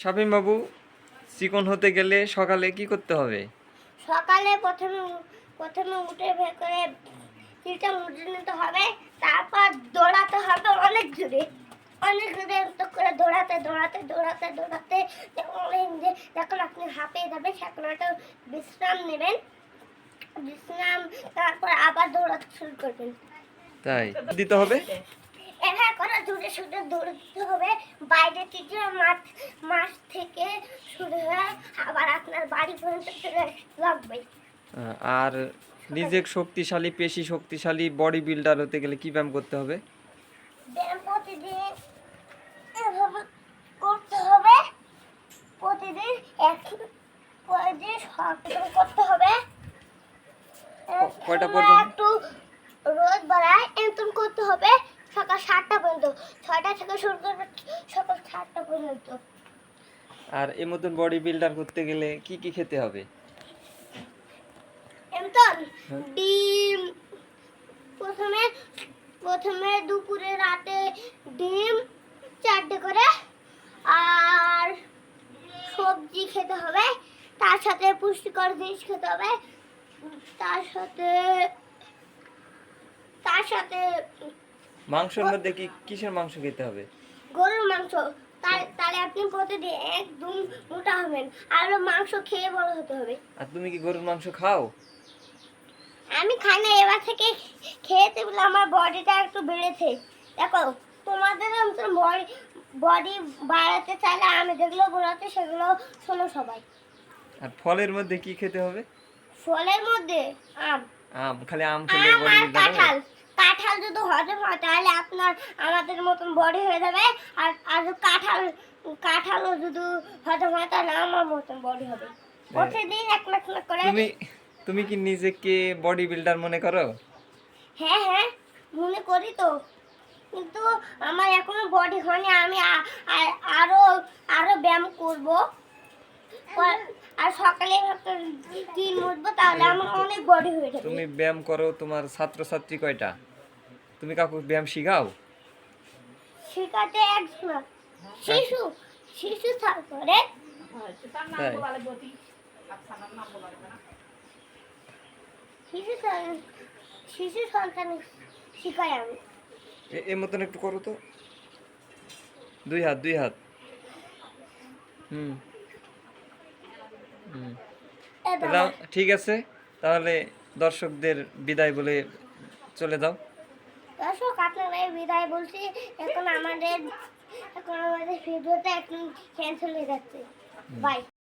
শাফিম বাবু চিকন হতে গেলে সকালে কি করতে হবে? সকালে প্রথমে প্রথমে উঠে করে তিনটা মুদ্রা নিতে হবে তারপর দৌড়াতে হবে অনেক জোরে অনেক জোরে তো করে দৌড়াতে দৌড়াতে দৌড়াতে দৌড়াতে যে যখন আপনি হাঁপিয়ে যাবেন সেখন একটা বিশ্রাম নেবেন। বিশ্রাম তারপর আবার দৌড়াতে শুরু করবেন। তাই। দিতে হবে? এভাবে করে দূরে শুধু দৌড়তে হবে। বাইরে থেকে মাঠ মাঠ থেকে শুরু হয়ে আবার আপনার বাড়ি পর্যন্ত চলে লাগবে। আর নিজের শক্তিশালী পেশি শক্তিশালী বডি বিল্ডার হতে গেলে কি ব্যায়াম করতে হবে? ব্যায়াম প্রতিদিন করতে হবে। প্রতিদিন এক প্রতিদিন সকালে করতে হবে। কয়টা পর্যন্ত? একটু রোদ বাড়ায় এমন করতে হবে। সকাল সাতটা পর্যন্ত ছয়টা থেকে শুরু করবে সকাল সাতটা পর্যন্ত আর এ মতন বডি বিল্ডার করতে গেলে কি কি খেতে হবে এমতন হ্যাঁ। ডিম প্রথমে প্রথমে দুপুরে রাতে ডিম চারটে করে আর সবজি খেতে হবে তার সাথে পুষ্টিকর জিনিস খেতে হবে তার সাথে তার সাথে মাংসের মধ্যে কি কিসের মাংস খেতে হবে? গরুর মাংস। তাহলে আপনি প্রতিদিন একদম মোটা হবেন। আর মাংস খেয়ে বড় হতে হবে। আর তুমি কি গরুর মাংস খাও? আমি খাই না এবার থেকে খেয়েতে বলে আমার বডিটা একটু বেড়েছে। দেখো তোমাদের বডি বডি বাড়াতে চাইলে আমি যেগুলো বলাতে সেগুলো শোনো সবাই। আর ফলের মধ্যে কি খেতে হবে? ফলের মধ্যে আম। আম খালি আম খেলে বডি কাঁঠাল। কাঁঠাল যদি হজম হয় তাহলে আপনার আমাদের মতন বডি হয়ে যাবে। আর আর কাঁঠাল কাঁঠালও যদি হজম হয় তাহলে আমার মতন বডি হবে। প্রতিদিন এক লাখ লাখ করে। তুমি তুমি কি নিজেকে বডি বিল্ডার মনে করো? হ্যাঁ হ্যাঁ মনে করি তো। কিন্তু আমার এখনও বডি হয়নি আমি আর- আরও ব্যায়াম করব। আর সকালে দিন উঠবো তাহলে আমার অনেক বডি হয়ে যাবে। তুমি ব্যায়াম করো তোমার ছাত্রছাত্রী কয়টা? তুমি কাকু ব্যায়াম শিখাও? শিখাতে একজন শিশু শিশু তারপরে শিশু শিশু সন্তান শিখাই আমি। এ- এ মতন একটু করো তো। দুই হাত দুই হাত। হুম। হুম। ঠিক আছে। তাহলে দর্শকদের বিদায় বলে চলে যাও। দর্শক আপনারা বিদায় বলছি। এখন আমাদের এখন আমাদের ভিডিওটা এখন ক্যান্সেল হয়ে যাচ্ছে। বাই